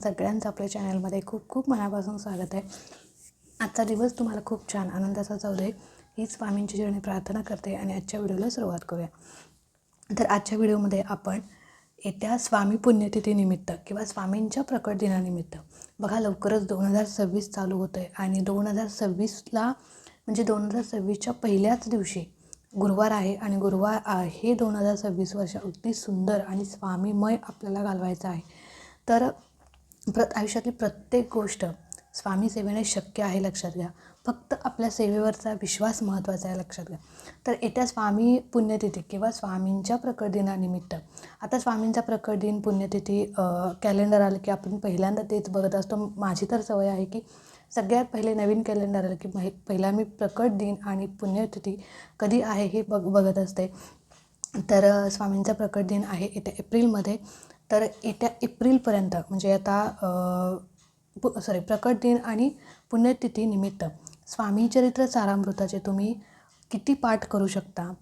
सगळ्यांचं आपल्या चॅनलमध्ये खूप खूप मनापासून स्वागत आहे. आजचा दिवस तुम्हाला खूप छान आनंदाचा जाऊ दे. हीच स्वामींची जेवणी प्रार्थना करते आणि आजच्या व्हिडिओला सुरुवात करूया. तर आजच्या व्हिडिओमध्ये आपण येत्या स्वामी पुण्यतिथीनिमित्त किंवा स्वामींच्या प्रकट दिनानिमित्त बघा लवकरच दोन हजार सव्वीस चालू होतं आहे आणि दोन हजार सव्वीसला म्हणजे दोन हजार सव्वीसच्या पहिल्याच दिवशी गुरुवार आहे आणि गुरुवार हे दोन हजार सव्वीस वर्ष अगदी सुंदर आणि स्वामीमय आपल्याला घालवायचं आहे. तर प्र आयुष्यातली प्रत्येक गोष्ट स्वामी सेवेने शक्य आहे लक्षात घ्या. फक्त आपल्या सेवेवरचा विश्वास महत्त्वाचा आहे लक्षात घ्या. तर येत्या स्वामी पुण्यतिथी किंवा स्वामींच्या प्रकट दिनानिमित्त आता स्वामींचा प्रकट दिन पुण्यतिथी कॅलेंडर आलं की आपण पहिल्यांदा तेच बघत असतो. माझी तर सवय आहे की सगळ्यात पहिले नवीन कॅलेंडर आलं की माहि पहिला मी प्रकट दिन आणि पुण्यतिथी कधी आहे हे बघ बघत असते. तर स्वामींचा प्रकट दिन आहे येत्या एप्रिलमध्ये. तर येत्या एप्रिलपर्यंत म्हणजे आता सॉरी प्रकट दिन आणि पुण्यतिथीनिमित्त स्वामीचरित्र स्वामी चरित्र सारामृताचे तुम्ही किती पाठ करू शकता?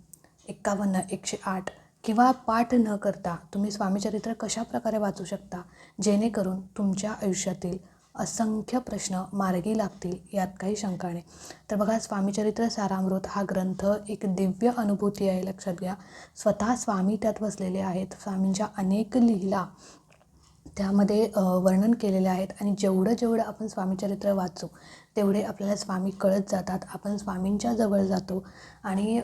एक्कावन्न एकशे आठ किंवा पाठ न करता तुम्ही स्वामीचरित्र कशा प्रकारे वाचू शकता? जेणेकरून तुमच्या आयुष्यातील असंख्य प्रश्न मार्गी लागतील यात काही शंका नाही. तर बघा स्वामीचरित्र सारामृत हा ग्रंथ एक दिव्य अनुभूती आहे लक्षात घ्या. स्वतः स्वामी त्यात बसलेले आहेत. स्वामींच्या अनेक लीला त्यामध्ये वर्णन केलेले आहेत. आणि जेवढं जेवढं आपण स्वामीचरित्र वाचू तेवढे आपल्याला स्वामी कळत जातात. आपण स्वामींच्या जवळ जातो. आणि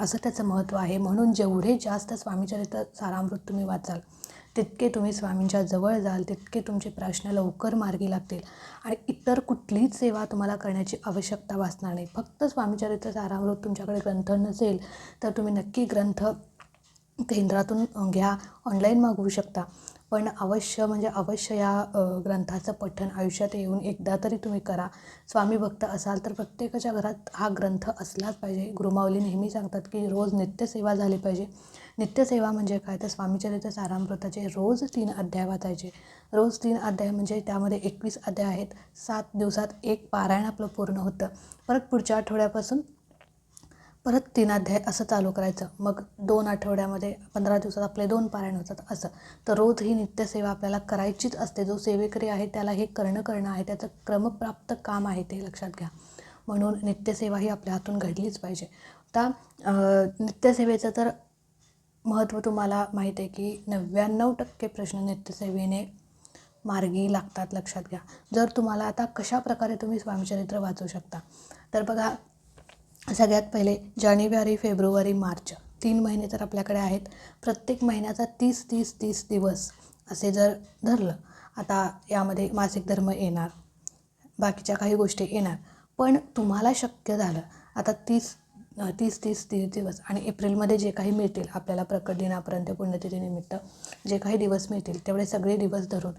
असं त्याचं महत्त्व आहे. म्हणून जेवढे जास्त स्वामीचरित्र सारामृत तुम्ही वाचाल तितके तुम्ही स्वामींच्या जवळ जाल तितके तुमचे प्रश्न लवकर मार्गी लागतील. आणि इतर कुठलीच सेवा तुम्हाला करण्याची आवश्यकता भासणार नाही. फक्त स्वामीचरित्र सारामृत तुमच्याकडे ग्रंथ नसेल तर तुम्ही नक्की ग्रंथ केंद्रातून घ्या ऑनलाईन मागवू शकता. पण अवश्य म्हणजे अवश्य या ग्रंथाचं पठण आयुष्यात येऊन एकदा तरी तुम्ही करा. स्वामी भक्त असाल तर प्रत्येकाच्या घरात हा ग्रंथ असलाच पाहिजे. गुरुमावली नेहमी सांगतात की रोज नित्यसेवा झाली पाहिजे. नित्यसेवा म्हणजे काय? तर स्वामीचरित्र सारामृताचे रोज तीन अध्याय वाचायचे. रोज तीन अध्याय म्हणजे त्यामध्ये एकवीस अध्याय आहेत. सात दिवसात एक पारायण आपलं पूर्ण होतं. परत पुढच्या आठवड्यापासून परत तीन अध्याय असं चालू करायचं. मग दोन आठवड्यामध्ये पंधरा दिवसात आपले दोन पारायण होतात असं. तर रोज ही नित्यसेवा आपल्याला करायचीच असते. जो सेवेकरी आहे त्याला हे करणं करणं आहे. त्याचं क्रमप्राप्त काम आहे ते लक्षात घ्या. म्हणून नित्यसेवा ही आपल्या हातून घडलीच पाहिजे. आता नित्यसेवेचं तर महत्त्व तुम्हाला माहीत आहे की नव्याण्णव टक्के प्रश्न नित्यसेवेने मार्गी लागतात लक्षात घ्या. जर तुम्हाला आता कशा प्रकारे तुम्ही स्वामीचरित्र वाचू शकता? तर बघा सगळ्यात पहिले जानेवारी फेब्रुवारी मार्च. तीन महिने तर आपल्याकडे आहेत. प्रत्येक महिन्याचा तीस तीस तीस दिवस असे जर धरलं आता यामध्ये मासिक धर्म येणार बाकीच्या काही गोष्टी येणार. पण तुम्हाला शक्य झालं आता तीस तीस तीस तीस दिवस. आणि एप्रिलमध्ये जे काही मिळतील आपल्याला प्रकट दिनापर्यंत पुण्यतिथीनिमित्त जे काही दिवस मिळतील तेवढे सगळे दिवस धरून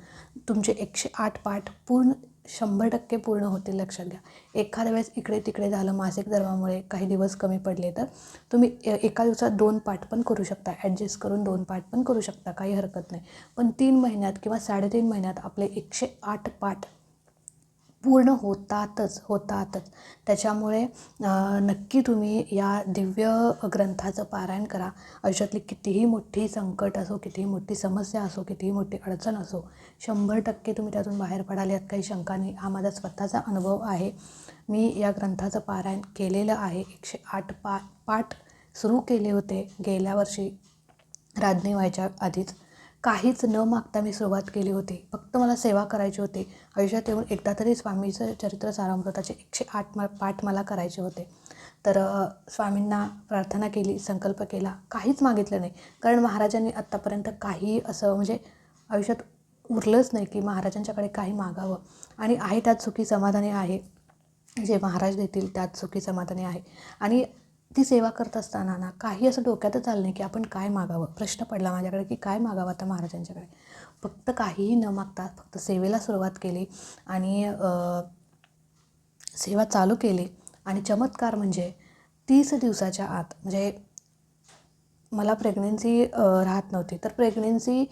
तुमचे एकशे आठ पाठ पूर्ण शंभर टक्के पूर्ण होतील लक्षात घ्या. एखाद्या वेळेस इकडे तिकडे झालं मासिक धर्मामुळे काही दिवस कमी पडले तर तुम्ही ए- एका दिवसात दोन पाठ पण करू शकता. ॲडजस्ट करून दोन पाठ पण करू शकता काही हरकत नाही. पण तीन महिन्यात किंवा साडेतीन महिन्यात आपले एकशे आठ पाठ पूर्ण होतातच होतातच. त्याच्यामुळे नक्की तुम्ही या दिव्य ग्रंथाचं पारायण करा. आयुष्यातली कितीही मोठी संकट असो कितीही मोठी समस्या असो कितीही मोठी अडचण असो शंभर टक्के तुम्ही त्यातून बाहेर पडाल यात काही शंका नाही. हा माझा स्वतःचा अनुभव आहे. मी या ग्रंथाचं पारायण केलेलं आहे. एकशे आठ पा पाठ सुरू केले होते गेल्या वर्षी. राज्ञी व्हायच्या आधीच. काहीच न मागता मी सुरुवात केली होती. फक्त मला सेवा करायची होती. आयुष्यात येऊन एकदा तरी स्वामीचं चरित्र सारामृताचे एकशे आठ मा पाठ मला करायचे होते. तर स्वामींना प्रार्थना केली संकल्प केला. काहीच मागितलं नाही. कारण महाराजांनी आत्तापर्यंत काही असं म्हणजे आयुष्यात उरलंच नाही की महाराजांच्याकडे काही मागावं. आणि आहे त्यात सुखी समाधानी आहे. जे महाराज देतील त्यात सुखी समाधानी आहे. आणि ती सेवा करत असताना ना काही असं डोक्यातच आलं नाही की आपण काय मागावं? प्रश्न पडला माझ्याकडे की काय मागावं आता महाराजांच्याकडे? फक्त काहीही न मागता फक्त सेवेला सुरुवात केली आणि सेवा चालू केली आणि चमत्कार म्हणजे तीस दिवसाच्या आत म्हणजे मला प्रेग्नेन्सी राहत नव्हती. तर प्रेग्नेन्सी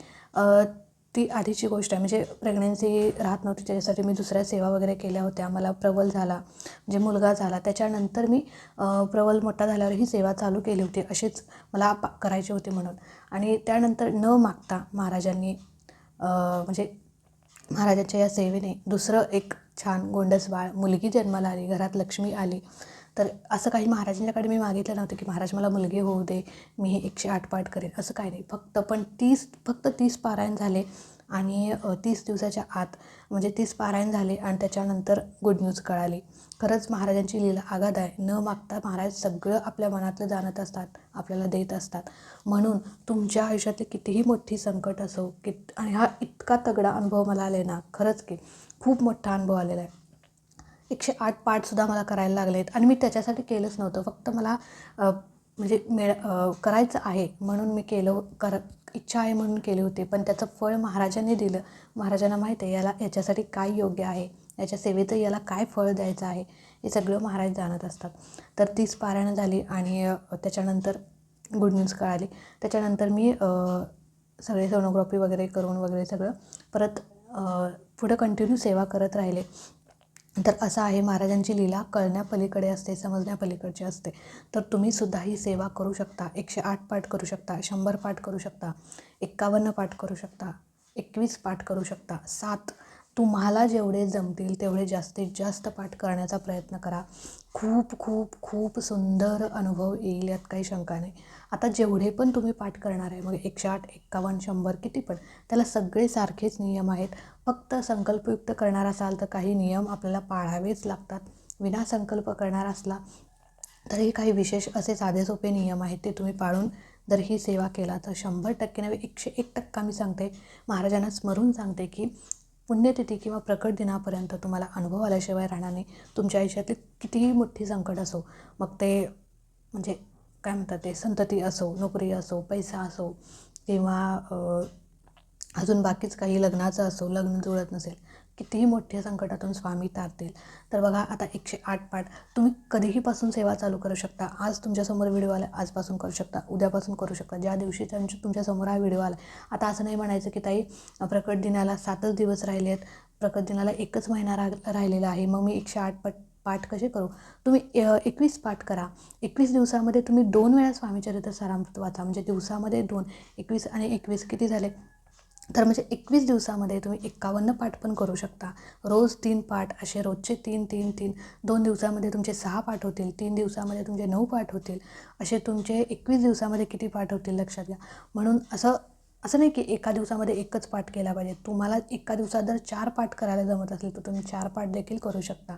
ती आधीची गोष्ट आहे. म्हणजे प्रेग्नन्सी राहत नव्हती त्याच्यासाठी मी दुसऱ्या सेवा वगैरे केल्या होत्या. मला प्रबल झाला म्हणजे मुलगा झाला. त्याच्यानंतर मी प्रबल मोठा झाल्यावर ही सेवा चालू केली होती. अशीच मला पा करायची होती म्हणून. आणि त्यानंतर न मागता महाराजांनी म्हणजे महाराजांच्या या सेवेने दुसरं एक छान गोंडस बाळ मुलगी जन्माला आली घरात लक्ष्मी आली. तर असं काही महाराजांच्याकडे मी मागितलं नव्हतं की महाराज मला मुलगी होऊ दे मी हे एकशे आठ पाठ करेन असं काही नाही. फक्त पण तीस फक्त तीस पारायण झाले आणि तीस दिवसाच्या आत म्हणजे तीस पारायण झाले आणि त्याच्यानंतर गुड न्यूज कळाली. खरंच महाराजांची लीला आगाध आहे. न मागता महाराज सगळं आपल्या मनातलं जाणत असतात आपल्याला देत असतात. म्हणून तुमच्या आयुष्यातली कितीही मोठी संकट असो की आणि हा इतका तगडा अनुभव मला आले ना खरंच की खूप मोठा अनुभव आलेला आहे. एकशे आठ पाठसुद्धा मला करायला लागलेत. आणि मी त्याच्यासाठी केलंच नव्हतं. फक्त मला म्हणजे मिळ करायचं आहे म्हणून मी केलं कर इच्छा आहे म्हणून केली होती. पण त्याचं फळ महाराजांनी दिलं. महाराजांना माहीत आहे याला याच्यासाठी काय योग्य आहे? याच्या सेवेचं याला काय फळ द्यायचं आहे? हे सगळं महाराज जाणत असतात. तर तीच पारायणं झाली आणि त्याच्यानंतर गुड न्यूज कळाली. त्याच्यानंतर मी सगळे सोनोग्राफी वगैरे करून वगैरे सगळं परत पुढं कंटिन्यू सेवा करत राहिले. तर असं आहे महाराजांची लीला कळण्यापलीकडे असते समजण्यापलीकडची असते. तर तुम्ही सुद्धा ही सेवा करू शकता. एकशे आठ पाठ करू शकता शंभर पाठ करू शकता एक्कावन्न पाठ करू शकता एकवीस पाठ करू शकता सात. तुम्हाला जेवढे जमतील तेवढे जास्तीत जास्त पाठ करण्याचा प्रयत्न करा. खूप खूप खूप सुंदर अनुभव येईल यात काही शंका नाही. आता जेवढे पण तुम्ही पाठ करणार आहे मग एकशे आठ एक्कावन्न शंभर किती पण त्याला सगळे सारखेच नियम आहेत. फक्त संकल्पयुक्त करणार असाल तर काही नियम आपल्याला पाळावेच लागतात. विना संकल्प करणार असला तरीही काही विशेष असे साधे सोपे नियम आहेत ते तुम्ही पाळून जर ही सेवा केला तर शंभर टक्के नव्हे एकशे एक टक्का मी सांगते. महाराजांना स्मरून सांगते की पुण्यतिथी किंवा प्रकट दिनापर्यंत तुम्हाला अनुभव आल्याशिवाय राहणार नाही. तुमच्या आयुष्यातली कितीही मोठी संकट असो मग ते म्हणजे काय म्हणतात ते संतती असो नोकरी असो पैसा असो किंवा अजून बाकीच काही लग्नाचं असो लग्न जुळत नसेल कितीही मोठ्या संकटातून स्वामी तारतील. तर बघा आता एकशे आठ पाठ तुम्ही कधीहीपासून सेवा चालू करू शकता. आज तुमच्यासमोर व्हिडिओ आला आजपासून करू शकता. उद्यापासून करू शकता. ज्या दिवशी त्यांच्या तुमच्यासमोर हा व्हिडिओ आला. आता असं नाही म्हणायचं की ताई प्रकट दिनाला सातच दिवस राहिले आहेत. प्रकट दिनाला एकच महिना रा राहिलेला आहे. मग मी एकशे आठ पट पाठ कसे करू? तुम्ही एकवीस पाठ करा. एकवीस दिवसामध्ये तुम्ही दोन वेळा स्वामीचरित्र सारामृत वाचा. म्हणजे दिवसामध्ये दोन एकवीस आणि एकवीस किती झाले? तर म्हणजे एकवीस दिवसामध्ये तुम्ही एक्कावन्न पाठ पण करू शकता. रोज तीन पाठ असे रोजचे तीन तीन तीन. दोन दिवसामध्ये तुमचे सहा पाठ होतील तीन दिवसामध्ये तुमचे नऊ पाठ होतील. असे तुमचे एकवीस दिवसामध्ये किती पाठ होतील लक्षात घ्या. म्हणून असं असं नाही की एका दिवसामध्ये एकच पाठ केला पाहिजे. तुम्हाला एका दिवसात जर चार पाठ करायला जमत असेल तर तुम्ही चार पाठ देखील करू शकता.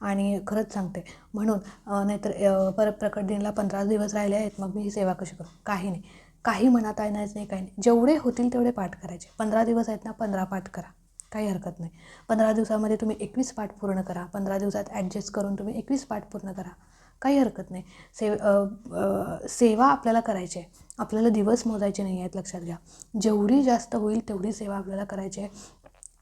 आणि खरंच सांगते म्हणून नाहीतर परत प्रकट दिनला पंधरा दिवस राहिले आहेत मग मी ही सेवा कशी करू? काही नाही. काही मनात आणायचं नाही काही नाही. जेवढे होतील तेवढे पाठ करायचे. पंधरा दिवस आहेत ना पंधरा पाठ करा. काही हरकत नाही. पंधरा दिवसामध्ये तुम्ही एकवीस पाठ पूर्ण करा. पंधरा दिवसात ॲडजस्ट करून तुम्ही एकवीस पाठ पूर्ण करा. काही हरकत नाही. सेव सेवा आपल्याला करायची आहे. आपल्याला दिवस मोजायचे नाही आहेत लक्षात घ्या. जेवढी जास्त होईल तेवढी सेवा आपल्याला करायची आहे.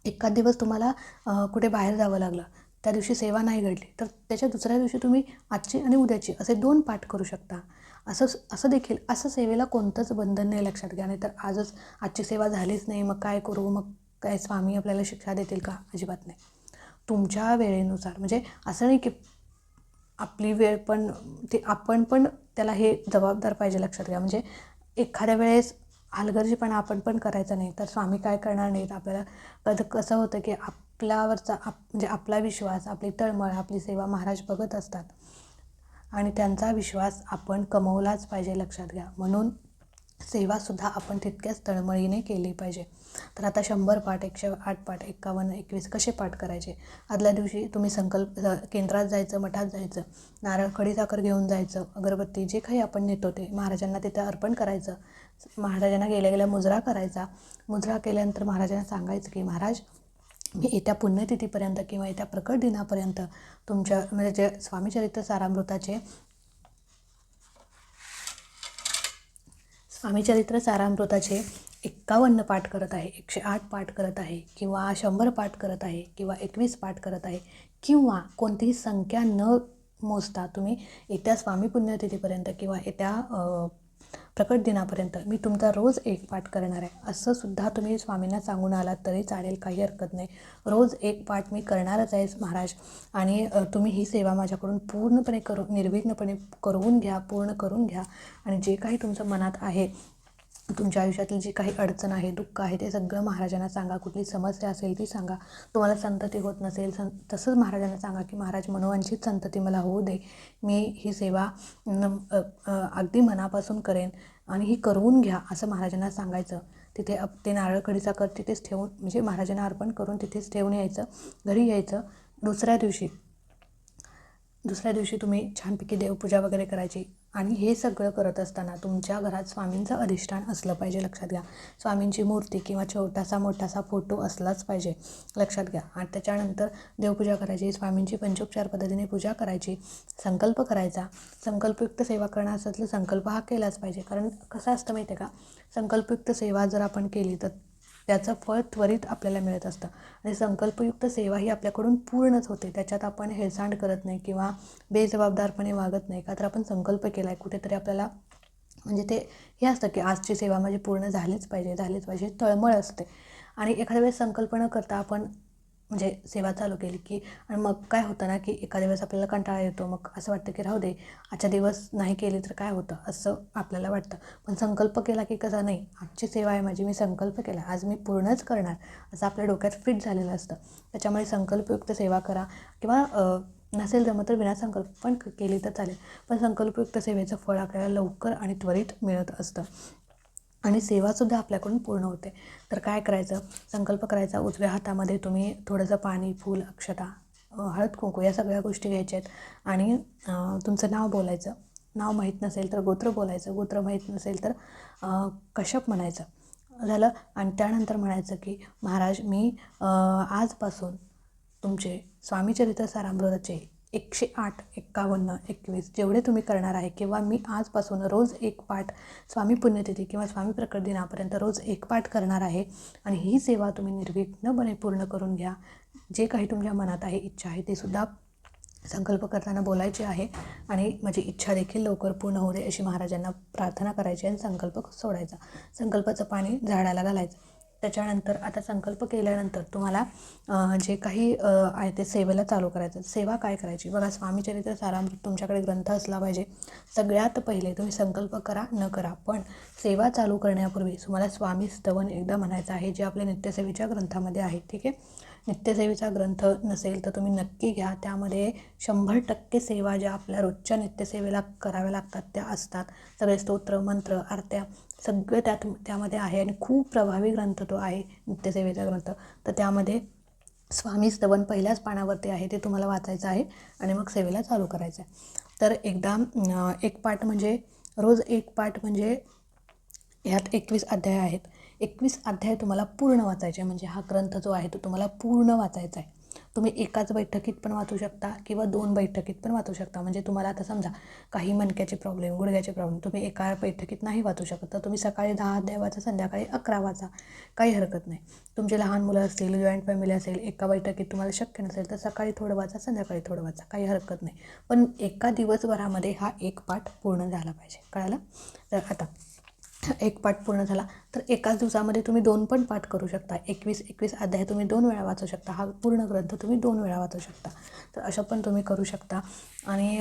एखाद दिवस तुम्हाला कुठे बाहेर जावं लागलं. त्या दिवशी सेवा नाही घडली तर त्याच्या दुसऱ्या दिवशी तुम्ही आजची आणि उद्याची असे दोन पाठ करू शकता. असं असं देखील असं सेवेला कोणतंच बंधन नाही लक्षात घ्या. नाही तर आजच आजची सेवा झालीच नाही मग काय करू? मग काय स्वामी आपल्याला शिक्षा देतील का? अजिबात नाही. तुमच्या वेळेनुसार म्हणजे असं नाही की आपली वेळ पण ते आपण पण त्याला हे जबाबदार पाहिजे लक्षात घ्या. म्हणजे एखाद्या वेळेस हलगर्जीपणा आपण पण करायचा नाही तर स्वामी काय करणार नाहीत? आपल्याला कधी कसं होतं की आपल्यावरचा आप म्हणजे आपला विश्वास आपली तळमळ आपली सेवा महाराज बघत असतात. आणि त्यांचा विश्वास आपण कमवलाच पाहिजे लक्षात घ्या. म्हणून सेवासुद्धा आपण तितक्याच तळमळीने केली पाहिजे. तर आता शंभर पाठ एकशे आठ पाठ एक्कावन्न एकवीस कसे पाठ करायचे? आदल्या दिवशी तुम्ही संकल्प केंद्रात जायचं मठात जायचं नारळ खडीसाखर घेऊन जायचं अगरबत्ती जे काही आपण नेतो ते महाराजांना तिथे अर्पण करायचं. महाराजांना गेल्या गेल्या मुजरा करायचा. मुजरा केल्यानंतर महाराजांना सांगायचं की महाराज म्हणजे येत्या पुण्यतिथीपर्यंत किंवा येत्या प्रकट दिनापर्यंत तुमच्या म्हणजे जे स्वामीचरित्र सारामृताचे स्वामीचरित्र सारामृताचे एक्कावन्न पाठ करत आहे एकशे आठ पाठ करत आहे किंवा शंभर पाठ करत आहे किंवा एकवीस पाठ करत आहे किंवा कोणतीही संख्या न मोजता तुम्ही येत्या स्वामी पुण्यतिथीपर्यंत किंवा येत्या प्रकट दिनापर्यंत मी तुमचा रोज एक पाठ करणार आहे. असं सुद्धा तुम्ही स्वामींना सांगून आलात तरी चालेल काही हरकत नाही. रोज एक पाठ मी करणारच आहे महाराज आणि तुम्ही ही सेवा माझ्याकडून पूर्णपणे करू निर्विघ्नपणे करवून घ्या पूर्ण करून घ्या आणि जे काही तुमचं मनात आहे तुमच्या आयुष्यातली जी काही अडचण आहे दुःख आहे ते सगळं महाराजांना सांगा. कुठली समस्या असेल ती सांगा. तुम्हाला संतती होत नसेल सं तसंच महाराजांना सांगा की महाराज मनोवांछित संतती मला होऊ दे. मी ही सेवा न अगदी मनापासून करेन आणि ही करवून घ्या असं महाराजांना सांगायचं. तिथे अप ते नारळकडीचा कर तिथेच ठेवून म्हणजे महाराजांना अर्पण करून तिथेच ठेवून यायचं. घरी यायचं. दुसऱ्या दिवशी दुसऱ्या दिवशी तुम्ही छानपैकी देवपूजा वगैरे करायची. आणि हे सगळं करत असताना तुमच्या घरात स्वामींचं अधिष्ठान असलं पाहिजे लक्षात घ्या. स्वामींची मूर्ती किंवा छोटासा मोठासा फोटो असलाच पाहिजे लक्षात घ्या. आणि त्याच्यानंतर देवपूजा करायची स्वामींची पंचोपचार पद्धतीने पूजा करायची संकल्प करायचा. संकल्पयुक्त सेवा करणार असेल तर संकल्प हा केलाच पाहिजे. कारण कसं असतं माहिती आहे का? संकल्पयुक्त सेवा जर आपण केली तर त्याचं फळ त्वरित आपल्याला मिळत असतं. आणि संकल्पयुक्त सेवा ही आपल्याकडून पूर्णच होते. त्याच्यात आपण हेळसांड करत नाही किंवा बेजबाबदारपणे वागत नाही का? तर आपण संकल्प केला आहे कुठेतरी आपल्याला म्हणजे ते हे असतं की आजची सेवा माझी पूर्ण झालीच पाहिजे झालीच पाहिजे तळमळ असते. आणि एखाद्या वेळेस संकल्प न करता आपण म्हणजे सेवा चालू केली की आणि मग काय होतं ना की एखाद्या वेळेस आपल्याला कंटाळा येतो मग असं वाटतं की राहू दे आजच्या दिवस नाही केली तर काय होतं असं आपल्याला वाटतं. पण संकल्प केला की कसा नाही आजची सेवा आहे माझी मी संकल्प केला आज मी पूर्णच करणार असं आपल्या डोक्यात फिट झालेलं असतं. त्याच्यामुळे संकल्पयुक्त सेवा करा किंवा नसेल जमत तर विना संकल्प पण केली तर चालेल. पण संकल्पयुक्त सेवेचं फळ आपल्याला लवकर आणि त्वरित मिळत असतं. आणि सेवासुद्धा आपल्याकडून पूर्ण होते. तर काय करायचं? संकल्प करायचा. उजव्या हातामध्ये तुम्ही थोडंसं पाणी फूल अक्षता हळद कुंकू या सगळ्या गोष्टी घ्यायच्या आहेत. आणि तुमचं नाव बोलायचं. नाव माहीत नसेल तर गोत्र बोलायचं. गोत्र माहीत नसेल तर कशप म्हणायचं. झालं? आणि त्यानंतर म्हणायचं की महाराज मी आजपासून तुमचे स्वामीचरित्र सारामृताचे एकशे आठ एक्कावन्न एकवीस जेवढे तुम्ही करणार आहे किंवा मी आजपासून रोज एक पाठ स्वामी पुण्यतिथी किंवा स्वामी प्रकट दिनापर्यंत रोज एक पाठ करणार आहे आणि ही सेवा तुम्ही निर्विघ्नपणे पूर्ण करून घ्या. जे काही तुमच्या मनात आहे इच्छा आहे ते सुद्धा संकल्प करताना बोलायचे आहे आणि माझी इच्छा देखील लवकर पूर्ण होऊ दे अशी महाराजांना प्रार्थना करायची आणि संकल्प सोडायचा. संकल्पाचं पाणी झाडाला घालायचं. त्याच्यानंतर आता संकल्प केल्यानंतर तुम्हाला जे काही आहे ते सेवेला चालू करायचं. सेवा काय करायची? बघा स्वामीचरित्र सारामृत तुमच्याकडे ग्रंथ असला पाहिजे. सगळ्यात पहिले तुम्ही संकल्प करा न करा. पण सेवा चालू करण्यापूर्वी तुम्हाला स्वामी स्तवन एकदा म्हणायचं आहे जे आपल्या नित्यसेवेच्या ग्रंथामध्ये आहे ठीक आहे? नित्यसेवेचा ग्रंथ नसेल तर तुम्ही नक्की घ्या. त्यामध्ये शंभर टक्के सेवा ज्या आपल्या रोजच्या नित्यसेवेला कराव्या लागतात त्या असतात. सगळे स्तोत्र मंत्र आरत्या सगळे त्यात त्यामध्ये आहे आणि खूप प्रभावी ग्रंथ तो आहे नित्यसेवेचा ग्रंथ. तर त्यामध्ये स्वामी स्तवन पहिल्याच पानावरती आहे ते तुम्हाला वाचायचं आहे आणि मग सेवेला चालू करायचं आहे तर एकदा एक पाठ म्हणजे रोज एक पाठ म्हणजे ह्यात एकवीस अध्याय आहेत. एकवीस अध्याय तुम्हाला पूर्ण वाचायचे आहे. म्हणजे हा ग्रंथ जो आहे तो तुम्हाला पूर्ण वाचायचा आहे. तुम्ही एकाच बैठकीत पण वाचू शकता किंवा दोन बैठकीत पण वाचू शकता. म्हणजे तुम्हाला आता समजा काही मणक्याचे प्रॉब्लेम गुडघ्याचे प्रॉब्लेम तुम्ही एका बैठकीत नाही वाचू शकत. तर तुम्ही सकाळी दहा अध्याय वाचा संध्याकाळी अकरा वाचा. काही हरकत नाही. तुमचे लहान मुलं असतील जॉईंट फॅमिली असेल एका बैठकीत तुम्हाला शक्य नसेल तर सकाळी थोडं वाचा संध्याकाळी थोडं वाचा. काही हरकत नाही. पण एका दिवसभरामध्ये हा एक पाठ पूर्ण झाला पाहिजे. कळालं? तर आता एक पाठ पूर्ण झाला तर एकाच दिवसामध्ये तुम्ही दोन पण पाठ करू शकता. एकवीस एकवीस अध्याय तुम्ही दोन वेळा वाचू शकता. हा पूर्ण ग्रंथ तुम्ही दोन वेळा वाचू शकता. तर असं पण तुम्ही करू शकता. आणि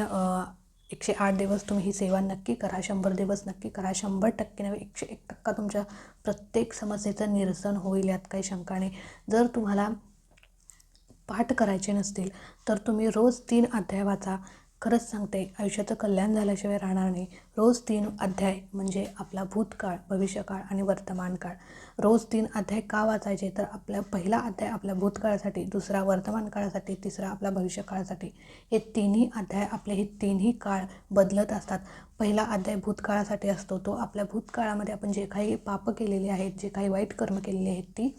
एकशे आठ दिवस तुम्ही ही सेवा नक्की करा. शंभर दिवस नक्की करा. शंभर टक्के नव्हे एकशे एक टक्का तुमच्या प्रत्येक समस्येचं निरसन होईल यात काही शंका नाही. जर तुम्हाला पाठ करायचे नसतील तर तुम्ही रोज तीन अध्याय वाचा. खरंच सांगते आयुष्याचं कल्याण झाल्याशिवाय राहणार नाही. रोज तीन अध्याय म्हणजे आपला भूतकाळ भविष्यकाळ आणि वर्तमान काळ रोज तीन अध्याय का वाचायचे? तर आपल्या पहिला अध्याय आपल्या भूतकाळासाठी दुसरा वर्तमान काळासाठी तिसरा आपल्या भविष्यकाळासाठी. हे तिन्ही अध्याय आपले हे तिन्ही काळ बदलत असतात. पहिला अध्याय भूतकाळासाठी असतो. तो आपल्या भूतकाळामध्ये आपण जे काही पापं केलेली आहेत जे काही वाईट कर्म केलेली आहेत ती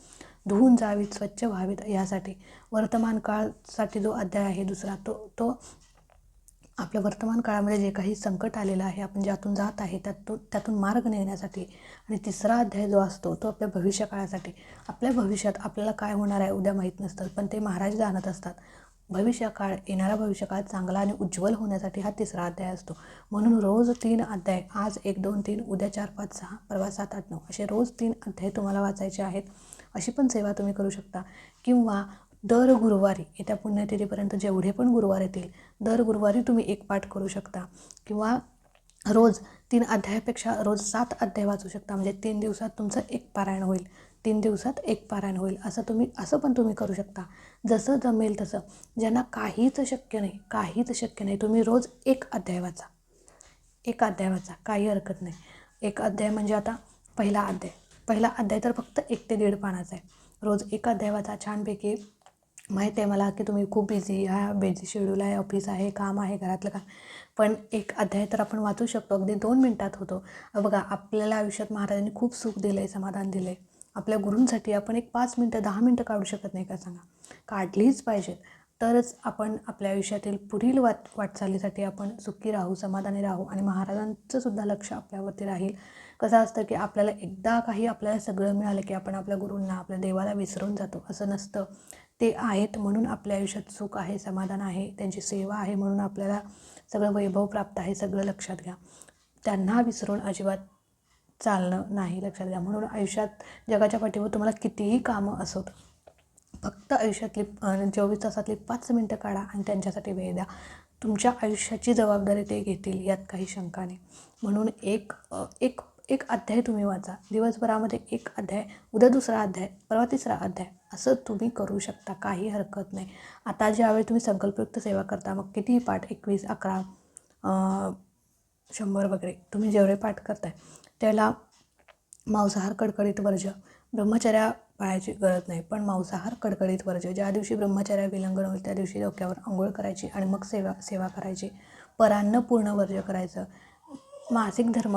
धुवून जावीत स्वच्छ व्हावीत यासाठी. वर्तमान काळसाठी जो अध्याय आहे दुसरा तो तो आपल्या वर्तमान काळामध्ये जे काही संकट आलेलं आहे आपण ज्यातून जात आहे त्यातून त्यातून मार्ग निघण्यासाठी आणि तिसरा अध्याय जो असतो तो आपल्या भविष्य काळासाठी. आपल्या भविष्यात आपल्याला काय होणार आहे उद्या माहीत नसतं पण ते महाराज जाणत असतात. भविष्यकाळ येणारा भविष्यकाळ चांगला आणि उज्ज्वल होण्यासाठी हा तिसरा अध्याय असतो. म्हणून रोज तीन अध्याय आज एक दोन तीन उद्या चार पाच सहा परवा सात आठ नऊ असे रोज तीन अध्याय तुम्हाला वाचायचे आहेत. अशी पण सेवा तुम्ही करू शकता. किंवा दर गुरुवारी येत्या पुण्यतिथीपर्यंत जेवढे पण गुरुवार येतील दर गुरुवारी तुम्ही एक पाठ करू शकता. किंवा रोज तीन अध्यायापेक्षा रोज सात अध्याय वाचू शकता. म्हणजे तीन दिवसात तुमचं एक पारायण होईल. तीन दिवसात एक पारायण होईल. असं तुम्ही असं पण तुम्ही करू शकता. जसं जमेल तसं. ज्यांना काहीच शक्य नाही काहीच शक्य नाही तुम्ही रोज एक अध्याय वाचा. एक अध्याय वाचा. काही हरकत नाही. एक अध्याय म्हणजे आता पहिला अध्याय. पहिला अध्याय तर फक्त एक ते दीड पानाचा आहे. रोज एक अध्याय वाचा. छानपैकी माहीत आहे मला की तुम्ही खूप बिझी आहे बिझी शेड्यूल आहे ऑफिस आहे काम आहे घरातलं काम. पण एक अध्याय तर आपण वाचू शकतो. अगदी दोन मिनटात होतो. बघा आपल्याला आयुष्यात महाराजांनी खूप सुख दिलं आहे समाधान दिलं आहे आपल्या गुरूंसाठी आपण एक पाच मिनटं दहा मिनटं काढू शकत नाही का सांगा? काढलीच पाहिजेत. तरच आपण आपल्या आयुष्यातील पुढील वाट वाटचालीसाठी आपण सुखी राहू समाधानी राहू आणि महाराजांचं सुद्धा लक्ष आपल्यावरती राहील. कसं असतं की आपल्याला एकदा काही आपल्याला सगळं मिळालं की आपण आपल्या गुरूंना आपल्या देवाला विसरून जातो. असं नसतं. ते आहेत म्हणून आपल्या आयुष्यात सुख आहे समाधान आहे त्यांची सेवा आहे म्हणून आपल्याला सगळं वैभव प्राप्त आहे सगळं लक्षात घ्या. त्यांना विसरून अजिबात चालणं नाही लक्षात घ्या. म्हणून आयुष्यात जगाच्या पाठीवर तुम्हाला कितीही कामं असोत फक्त आयुष्यातली चोवीस तासातली पाच मिनटं काढा आणि त्यांच्यासाठी वेळ द्या. तुमच्या आयुष्याची जबाबदारी ते घेतील यात काही शंका नाही. म्हणून एक एक एक अध्याय तुम्ही वाचा. दिवसभरामध्ये एक अध्याय उद्या दुसरा अध्याय परवा तिसरा अध्याय. असं तुम्ही करू शकता काही हरकत नाही. आता ज्यावेळी तुम्ही संकल्पयुक्त सेवा करता मग कितीही पाठ एकवीस अकरा शंभर वगैरे तुम्ही जेवढे पाठ करताय त्याला मांसाहार कडकडीत वर्ज ब्रह्मचर्या पाळायची गरज नाही. पण मांसाहार कडकडीत वर्ज ज्या दिवशी ब्रह्मचर्या विलंगन होईल त्या दिवशी डोक्यावर आंघोळ करायची आणि मग सेवा सेवा करायची. परान्न पूर्ण वर्ज करायचं. मासिक धर्म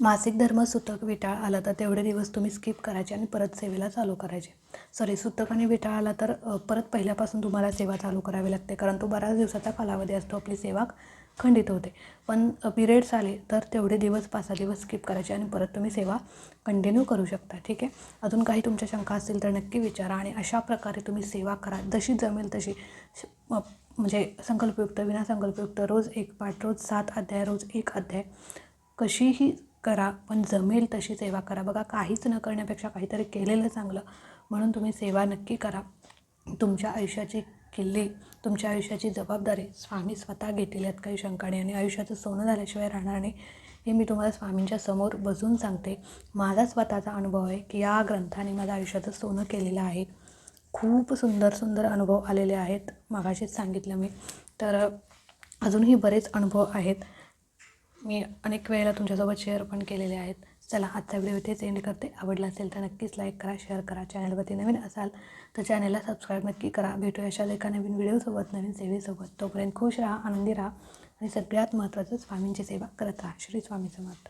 मासिक धर्म सुतक विटाळ आला तर तेवढे दिवस तुम्ही स्किप करायचे आणि परत सेवेला चालू करायचे. सॉरी सुतक आणि विटाळ आला तर परत पहिल्यापासून तुम्हाला सेवा चालू करावी लागते. कारण तो बऱ्याच दिवसाचा कालावधी असतो आपली सेवा खंडित होते. पण पिरियड्स आले तर तेवढे दिवस पाच सहा दिवस स्किप करायचे आणि परत तुम्ही सेवा कंटिन्यू करू शकता. ठीक आहे? अजून काही तुमच्या शंका असतील तर नक्की विचारा आणि अशा प्रकारे तुम्ही सेवा करा. जशी जमेल तशी म्हणजे संकल्पयुक्त विनासंकल्पयुक्त रोज एक पाठ रोज सात अध्याय रोज एक अध्याय कशीही करा पण जमेल तशी सेवा करा. बघा काहीच न करण्यापेक्षा काहीतरी केलेलं चांगलं म्हणून तुम्ही सेवा नक्की करा. तुमच्या आयुष्याची किल्ली तुमच्या आयुष्याची जबाबदारी स्वामी स्वतः घेतील यात काही शंका नाही. आणि आयुष्याचं सोनं झाल्याशिवाय राहणार नाही हे मी तुम्हाला स्वामींच्या समोर बसून सांगते. माझा स्वतःचा अनुभव आहे की या ग्रंथाने माझ्या आयुष्याचं सोनं केलेलं आहे. खूप सुंदर सुंदर अनुभव आलेले आहेत. मागाशीच सांगितलं मी. तर अजूनही बरेच अनुभव आहेत. मी अनेक वेळेला तुमच्यासोबत शेअर पण केलेले आहेत. चला आजचा व्हिडिओ इथेच एंड करते. आवडला असेल तर नक्कीच लाईक करा शेअर करा. चॅनलवरती नवीन असाल तर चॅनलला सबस्क्राईब नक्की करा. भेटू अशाच एका नवीन व्हिडिओसोबत नवीन सेवेसोबत तोपर्यंत खुश राहा आनंदी राहा आणि सगळ्यात महत्त्वाचं स्वामींची सेवा करत राहा. श्री स्वामी समर्थ.